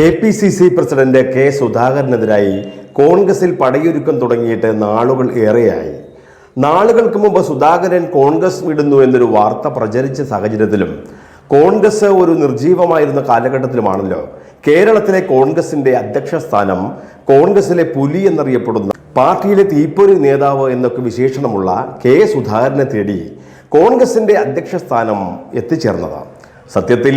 K P C C president K സുധാകരനെതിരായി കോൺഗ്രസിൽ പടയൊരുക്കം തുടങ്ങിയിട്ട് നാളുകൾ ഏറെയായി. നാളുകൾക്ക് മുമ്പ് സുധാകരൻ കോൺഗ്രസ് വിടുന്നു എന്നൊരു വാർത്ത പ്രചരിച്ച സാഹചര്യത്തിലും കോൺഗ്രസ് ഒരു നിർജീവമായിരുന്ന കാലഘട്ടത്തിലുമാണല്ലോ. കേരളത്തിലെ കോൺഗ്രസിന്റെ അധ്യക്ഷ സ്ഥാനം കോൺഗ്രസിലെ പുലി എന്നറിയപ്പെടുന്ന പാർട്ടിയിലെ തീപ്പൊരി നേതാവ് എന്നൊക്കെ വിശേഷണമുള്ള കെ സുധാകരനെ തേടി കോൺഗ്രസിന്റെ അധ്യക്ഷ സ്ഥാനം എത്തിച്ചേർന്നതാണ് സത്യത്തിൽ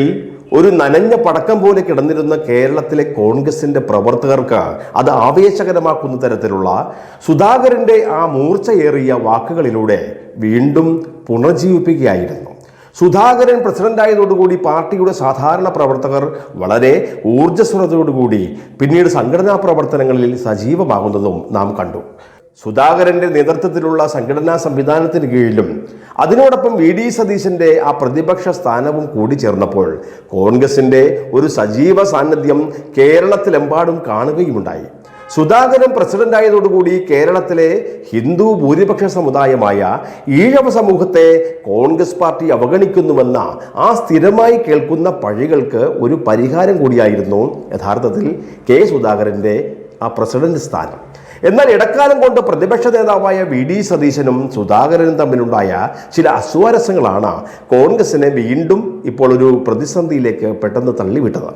ഒരു നനഞ്ഞ പടക്കം പോലെ കിടന്നിരുന്ന കേരളത്തിലെ കോൺഗ്രസിന്റെ പ്രവർത്തകർക്ക് അത് ആവേശകരമാക്കുന്ന തരത്തിലുള്ള സുധാകരന്റെ ആ മൂർച്ചയേറിയ വാക്കുകളിലൂടെ വീണ്ടും പുനർജീവിപ്പിക്കുകയായിരുന്നു. സുധാകരൻ പ്രസിഡന്റായതോടുകൂടി പാർട്ടിയുടെ സാധാരണ പ്രവർത്തകർ വളരെ ഊർജസ്വലതയോടുകൂടി പിന്നീട് സംഘടനാ പ്രവർത്തനങ്ങളിൽ സജീവമാകുന്നതും നാം കണ്ടു. സുധാകരന്റെ നേതൃത്വത്തിലുള്ള സംഘടനാ സംവിധാനത്തിന് കീഴിലും അതിനോടൊപ്പം വി ഡി സതീശന്റെ ആ പ്രതിപക്ഷ സ്ഥാനവും കൂടി ചേർന്നപ്പോൾ കോൺഗ്രസിന്റെ ഒരു സജീവ സാന്നിധ്യം കേരളത്തിലെമ്പാടും കാണുകയുമുണ്ടായി. സുധാകരൻ പ്രസിഡന്റായതോടുകൂടി കേരളത്തിലെ ഹിന്ദു ഭൂരിപക്ഷ സമുദായമായ ഈഴവ സമൂഹത്തെ കോൺഗ്രസ് പാർട്ടി അവഗണിക്കുന്നുവെന്ന ആ സ്ഥിരമായി കേൾക്കുന്ന പഴികൾക്ക് ഒരു പരിഹാരം കൂടിയായിരുന്നു യഥാർത്ഥത്തിൽ കെ സുധാകരന്റെ ആ പ്രസിഡന്റ് സ്ഥാനം. എന്നാൽ ഇടക്കാലം കൊണ്ട് പ്രതിപക്ഷ നേതാവായ വി ഡി സതീശനും സുധാകരനും തമ്മിലുണ്ടായ ചില അസ്വാരസ്യങ്ങളാണ് കോൺഗ്രസിനെ വീണ്ടും ഇപ്പോൾ ഒരു പ്രതിസന്ധിയിലേക്ക് പെട്ടെന്ന് തള്ളിവിട്ടത്.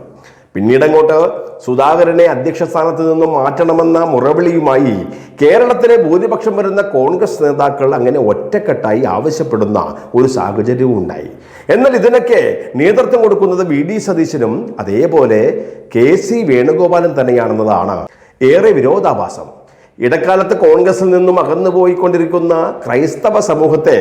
പിന്നീട് അങ്ങോട്ട് സുധാകരനെ അധ്യക്ഷ സ്ഥാനത്ത് നിന്നും മാറ്റണമെന്ന മുറവിളിയുമായി കേരളത്തിലെ ഭൂരിപക്ഷം വരുന്ന കോൺഗ്രസ് നേതാക്കൾ അങ്ങനെ ഒറ്റക്കെട്ടായി ആവശ്യപ്പെടുന്ന ഒരു സാഹചര്യവും ഉണ്ടായി. എന്നാൽ ഇതിനൊക്കെ നേതൃത്വം കൊടുക്കുന്നത് വി ഡി സതീശനും അതേപോലെ കെ സി വേണുഗോപാലും തന്നെയാണെന്നതാണ് ഏറെ വിരോധാഭാസം. ഇടക്കാലത്ത് കോൺഗ്രസിൽ നിന്നും അകന്നു പോയിക്കൊണ്ടിരിക്കുന്ന ക്രൈസ്തവ സമൂഹത്തെ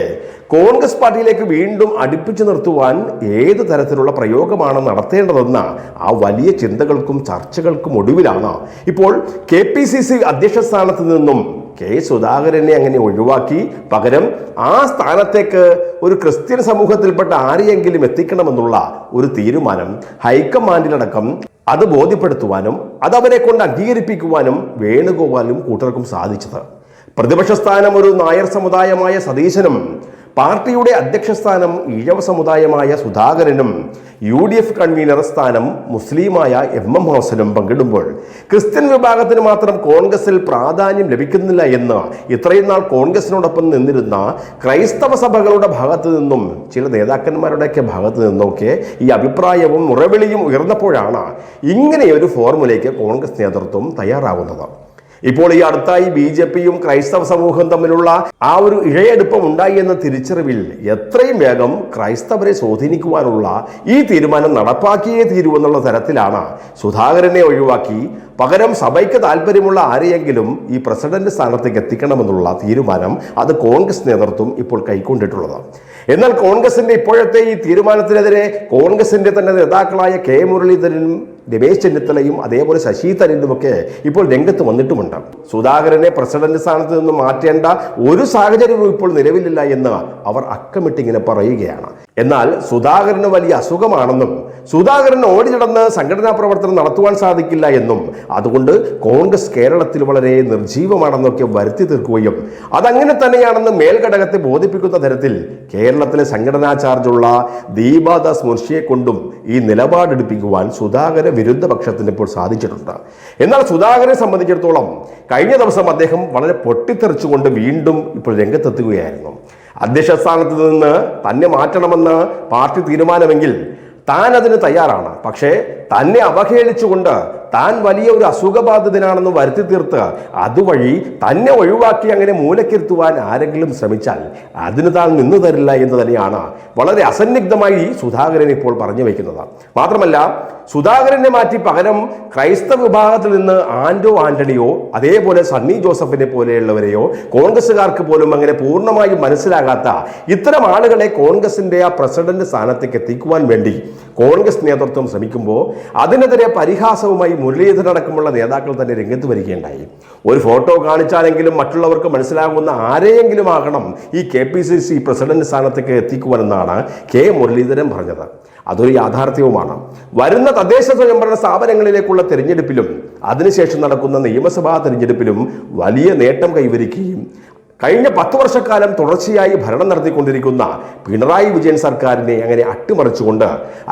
കോൺഗ്രസ് പാർട്ടിയിലേക്ക് വീണ്ടും അടുപ്പിച്ചു നിർത്തുവാൻ ഏത് തരത്തിലുള്ള പ്രയോഗമാണ് നടത്തേണ്ടതെന്ന ആ വലിയ ചിന്തകൾക്കും ചർച്ചകൾക്കും ഒടുവിലാണ്. ഇപ്പോൾ കെ പി സി സി അധ്യക്ഷ സ്ഥാനത്ത് നിന്നും കെ സുധാകരനെ അങ്ങനെ ഒഴിവാക്കി പകരം ആ സ്ഥാനത്തേക്ക് ഒരു ക്രിസ്ത്യൻ സമൂഹത്തിൽപ്പെട്ട ആരെയെങ്കിലും എത്തിക്കണമെന്നുള്ള ഒരു തീരുമാനം ഹൈക്കമാൻഡിലടക്കം അത് ബോധ്യപ്പെടുത്തുവാനും അത് അവരെ കൊണ്ട് അംഗീകരിപ്പിക്കുവാനും വേണുഗോപാലും കൂട്ടർക്കും സാധിച്ചത്. പ്രതിപക്ഷ സ്ഥാനം ഒരു നായർ സമുദായമായ സതീശനും പാർട്ടിയുടെ അധ്യക്ഷസ്ഥാനം ഈഴവ സമുദായമായ സുധാകരനും യു ഡി എഫ് കൺവീനർ സ്ഥാനം മുസ്ലിമായ എം എം ഹൗസനും പങ്കിടുമ്പോൾ ക്രിസ്ത്യൻ വിഭാഗത്തിന് മാത്രം കോൺഗ്രസിൽ പ്രാധാന്യം ലഭിക്കുന്നില്ല എന്ന് ഇത്രയും നാൾ കോൺഗ്രസിനോടൊപ്പം നിന്നിരുന്ന ക്രൈസ്തവ സഭകളുടെ ഭാഗത്തു നിന്നും ചില നേതാക്കന്മാരുടെയൊക്കെ ഭാഗത്തു നിന്നൊക്കെ ഈ അഭിപ്രായവും മുറവിളിയും ഉയർന്നപ്പോഴാണ് ഇങ്ങനെയൊരു ഫോർമുലയ്ക്ക് കോൺഗ്രസ് നേതൃത്വം തയ്യാറാവുന്നത്. ഇപ്പോൾ ഈ അടുത്തായി ബി ജെ പിയും ക്രൈസ്തവ സമൂഹം തമ്മിലുള്ള ആ ഒരു ഇഴയെടുപ്പം ഉണ്ടായി എന്ന തിരിച്ചറിവിൽ എത്രയും വേഗം ക്രൈസ്തവരെ സ്വാധീനിക്കുവാനുള്ള ഈ തീരുമാനം നടപ്പാക്കിയേ തീരുവെന്നുള്ള തരത്തിലാണ് സുധാകരനെ ഒഴിവാക്കി പകരം സഭയ്ക്ക് താല്പര്യമുള്ള ആരെയെങ്കിലും ഈ പ്രസിഡന്റ് സ്ഥാനത്തേക്ക് എത്തിക്കണമെന്നുള്ള തീരുമാനം അത് കോൺഗ്രസ് നേതൃത്വം ഇപ്പോൾ കൈക്കൊണ്ടിട്ടുള്ളത്. എന്നാൽ കോൺഗ്രസിന്റെ ഇപ്പോഴത്തെ ഈ തീരുമാനത്തിനെതിരെ കോൺഗ്രസിന്റെ തന്നെ നേതാക്കളായ കെ മുരളീധരനും രമേശ് ചെന്നിത്തലയും അതേപോലെ ശശി തരൂരുമൊക്കെ ഇപ്പോൾ രംഗത്ത് വന്നിട്ടുമുണ്ട്. സുധാകരനെ പ്രസിഡന്റ് സ്ഥാനത്ത് നിന്ന് മാറ്റേണ്ട ഒരു സാഹചര്യവും ഇപ്പോൾ നിലവിലില്ല എന്ന് അവർ അക്കമിട്ടിങ്ങനെ പറയുകയാണ്. എന്നാൽ സുധാകരന് വലിയ അസുഖമാണെന്നും സുധാകരൻ ഓടി നടന്ന് സംഘടനാ പ്രവർത്തനം നടത്തുവാൻ സാധിക്കില്ല എന്നും അതുകൊണ്ട് കോൺഗ്രസ് കേരളത്തിൽ വളരെ നിർജീവമാണെന്നൊക്കെ വരുത്തി തീർക്കുകയും അതങ്ങനെ തന്നെയാണെന്ന് മേൽഘടകത്തെ ബോധിപ്പിക്കുന്ന തരത്തിൽ കേരളത്തിലെ സംഘടനാ ചാർജുള്ള ദീപാദാസ് മുൻഷിയെ കൊണ്ടും ഈ നിലപാടെടുപ്പിക്കുവാൻ സുധാകര വിരുദ്ധ പക്ഷത്തിന് ഇപ്പോൾ സാധിച്ചിട്ടുണ്ട്. എന്നാൽ സുധാകരനെ സംബന്ധിച്ചിടത്തോളം കഴിഞ്ഞ ദിവസം അദ്ദേഹം വളരെ പൊട്ടിത്തെറിച്ചുകൊണ്ട് വീണ്ടും ഇപ്പോൾ രംഗത്തെത്തുകയായിരുന്നു. അധ്യക്ഷ സ്ഥാനത്ത് നിന്ന് തന്നെ മാറ്റണമെന്ന് പാർട്ടി തീരുമാനമെങ്കിൽ താൻ അതിന് തയ്യാറാണ്. പക്ഷേ തന്നെ അവഹേളിച്ചുകൊണ്ട് താൻ വലിയ ഒരു അസുഖബാധിതനാണെന്ന് വരുത്തി തീർത്ത് അതുവഴി തന്നെ ഒഴിവാക്കി അങ്ങനെ മൂലക്കിരുത്തുവാൻ ആരെങ്കിലും ശ്രമിച്ചാൽ അതിന് താൻ നിന്നു തരില്ല എന്ന് തന്നെയാണ് വളരെ അസന്നിഗ്ധമായി സുധാകരൻ ഇപ്പോൾ പറഞ്ഞു വയ്ക്കുന്നത് മാത്രമല്ല സുധാകരനെ മാറ്റി പകരം ക്രൈസ്തവ വിഭാഗത്തിൽ നിന്ന് ആൻഡോ ആന്റണിയോ അതേപോലെ സണ്ണി ജോസഫിനെ പോലെയുള്ളവരെയോ കോൺഗ്രസ്സുകാർക്ക് പോലും അങ്ങനെ പൂർണമായും മനസ്സിലാകാത്ത ഇത്തരം ആളുകളെ കോൺഗ്രസിന്റെ ആ പ്രസിഡന്റ് സ്ഥാനത്തേക്ക് എത്തിക്കുവാൻ വേണ്ടി കോൺഗ്രസ് നേതൃത്വം ശ്രമിക്കുമ്പോൾ അതിനെതിരെ പരിഹാസവുമായി മുരളീധരൻ അടക്കമുള്ള നേതാക്കൾ തന്നെ രംഗത്ത് വരികയുണ്ടായി. ഒരു ഫോട്ടോ കാണിച്ചാലെങ്കിലും മറ്റുള്ളവർക്ക് മനസ്സിലാകുന്ന ആരെയെങ്കിലും ആകണം ഈ K P C C president സ്ഥാനത്തേക്ക് എത്തിക്കുവാനെന്നാണ് കെ മുരളീധരൻ പറഞ്ഞത്. അതൊരു യാഥാർത്ഥ്യവുമാണ്. വരുന്ന തദ്ദേശ സ്വയംഭരണ സ്ഥാപനങ്ങളിലേക്കുള്ള തെരഞ്ഞെടുപ്പിലും അതിനുശേഷം നടക്കുന്ന നിയമസഭാ തെരഞ്ഞെടുപ്പിലും വലിയ നേട്ടം കൈവരിക്കുകയും കഴിഞ്ഞ പത്ത് വർഷക്കാലം തുടർച്ചയായി ഭരണം നടത്തിക്കൊണ്ടിരിക്കുന്ന പിണറായി വിജയൻ സർക്കാരിനെ അങ്ങനെ അട്ടിമറിച്ചുകൊണ്ട്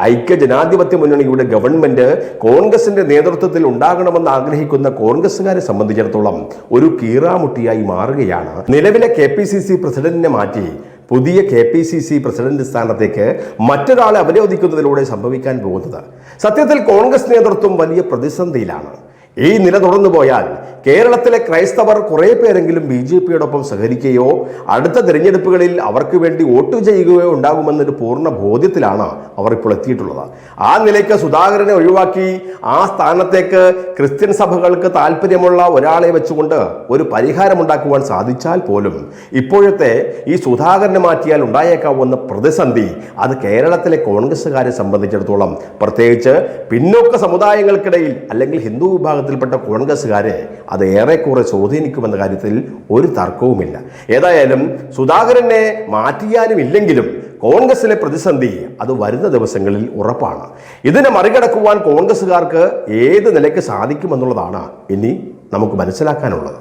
ഐക്യ ജനാധിപത്യ മുന്നണിയുടെ ഗവൺമെന്റ് കോൺഗ്രസിന്റെ നേതൃത്വത്തിൽ ഉണ്ടാകണമെന്ന് ആഗ്രഹിക്കുന്ന കോൺഗ്രസുകാരെ സംബന്ധിച്ചിടത്തോളം ഒരു കീറാമുട്ടിയായി മാറുകയാണ്. നിലവിലെ കെ പി സി സി പ്രസിഡന്റിനെ മാറ്റി പുതിയ K P C C president സ്ഥാനത്തേക്ക് മറ്റൊരാളെ അവരോധിക്കുന്നതിലൂടെ സംഭവിക്കാൻ പോകുന്നത്. സത്യത്തിൽ കോൺഗ്രസ് നേതൃത്വം വലിയ പ്രതിസന്ധിയിലാണ്. ഈ നില തുടർന്നു പോയാൽ കേരളത്തിലെ ക്രൈസ്തവർ കുറെ പേരെങ്കിലും ബി ജെ പിയോടൊപ്പം സഹകരിക്കുകയോ അടുത്ത തിരഞ്ഞെടുപ്പുകളിൽ അവർക്ക് വേണ്ടി വോട്ട് ചെയ്യുകയോ ഉണ്ടാകുമെന്നൊരു പൂർണ ബോധ്യത്തിലാണ് അവർ ഇപ്പോൾ എത്തിയിട്ടുള്ളത്. ആ നിലയ്ക്ക് സുധാകരനെ ഒഴിവാക്കി ആ സ്ഥാനത്തേക്ക് ക്രിസ്ത്യൻ സഭകൾക്ക് താല്പര്യമുള്ള ഒരാളെ വെച്ചുകൊണ്ട് ഒരു പരിഹാരമുണ്ടാക്കുവാൻ സാധിച്ചാൽ പോലും ഇപ്പോഴത്തെ ഈ സുധാകരനെ മാറ്റിയാൽ ഉണ്ടായേക്കാവുന്ന പ്രതിസന്ധി അത് കേരളത്തിലെ കോൺഗ്രസ്സുകാരെ സംബന്ധിച്ചിടത്തോളം പ്രത്യേകിച്ച് പിന്നോക്ക സമുദായങ്ങൾക്കിടയിൽ അല്ലെങ്കിൽ ഹിന്ദു വിഭാഗത്തിൽപ്പെട്ട കോൺഗ്രസ്സുകാരെ അത് ഏറെക്കുറെ സ്വാധീനിക്കുമെന്ന കാര്യത്തിൽ ഒരു തർക്കവുമില്ല. ഏതായാലും സുധാകരനെ മാറ്റിയാലും ഇല്ലെങ്കിലും കോൺഗ്രസിലെ പ്രതിസന്ധി അത് വരുന്ന ദിവസങ്ങളിൽ ഉറപ്പാണ്. ഇതിനെ മറികടക്കുവാൻ കോൺഗ്രസ്സുകാർക്ക് ഏത് നിലയ്ക്ക് സാധിക്കുമെന്നുള്ളതാണ് ഇനി നമുക്ക് മനസ്സിലാക്കാനുള്ളത്.